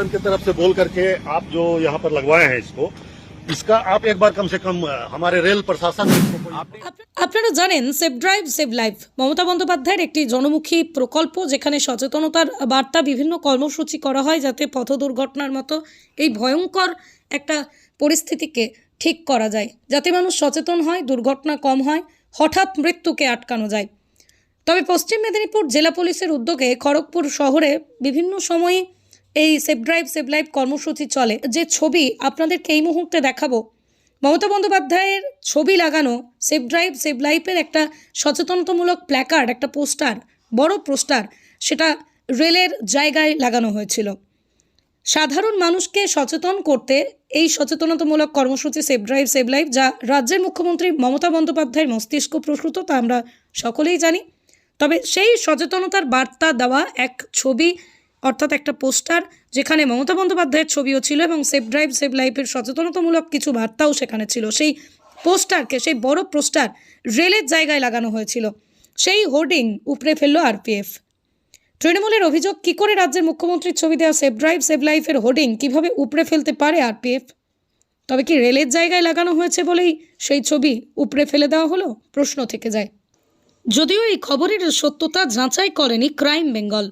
प्रशासन की तरफ से बोल करके आप जो यहाँ पर लगवाए हैं इसको इसका आप एक बार कम से कम अ, हमारे रेल प्रशासन इसको कोई- আপ- আপনারা জানেন save drive save life Mamata বন্দ্যোপাধ্যায়ের একটি জনমুখী প্রকল্প যেখানে সচেতনতার বার্তা বিভিন্ন কর্মসূচি করা হয় যাতে পথ দুর্ঘটনার মতো এই ভয়ঙ্কর একটা পরিস্থিতিকে ঠিক করা যায় যাতে মানুষ সচেতন হয় দুর্ঘটনা কম হয় হঠাৎ মৃত্যুকে আটকানো যায় তবে পশ্চিম মেদিনীপুর জেলা পুলিশের উদ্যোগে খড়গপুর শহরে বিভিন্ন সময়ে এই সেভ ড্রাইভ সেভ লাইফ কর্মসূচি চলে। যে ছবি আপনাদেরকে এই মুহূর্তে দেখাবো, মমতা বন্দ্যোপাধ্যায়ের ছবি লাগানো সেভ ড্রাইভ সেভ লাইফের একটা সচেতনতামূলক প্ল্যাকার্ড একটা পোস্টার, বড় পোস্টার, সেটা রেলের জায়গায় লাগানো হয়েছিল। সাধারণ মানুষকে সচেতন করতে এই সচেতনতামূলক কর্মসূচি সেভ ড্রাইভ সেভ লাইফ যা রাজ্যের মুখ্যমন্ত্রী মমতা বন্দ্যোপাধ্যায়ের মস্তিষ্ক প্রসূত, তা আমরা সকলেই জানি। তবে সেই সচেতনতার বার্তা দেওয়া এক ছবি অর্থাৎ একটা পোস্টার যেখানে মমতা বন্দ্যোপাধ্যায়ের ছবিও ছিল এবং সেভ ড্রাইভ সেভ লাইফের সচেতনতামূলক কিছু বার্তাও সেখানে ছিল। সেই পোস্টারকে, সেই বড় পোস্টার রেলের জায়গায় লাগানো হয়েছিল। সেই হোর্ডিং উপড়ে ফেলল আরপিএফ। তৃণমূলের অভিযোগ, কি করে রাজ্যের মুখ্যমন্ত্রীর ছবি দেওয়া সেভ ড্রাইভ সেভ লাইফের হোর্ডিং কীভাবে উপড়ে ফেলতে পারে আরপিএফ? তবে কি রেলের জায়গায় লাগানো হয়েছে বলেই সেই ছবি উপড়ে ফেলে দেওয়া হলো? প্রশ্ন থেকে যায়। যদিও এই খবরের সত্যতা যাচাই করেনি ক্রাইম বেঙ্গল।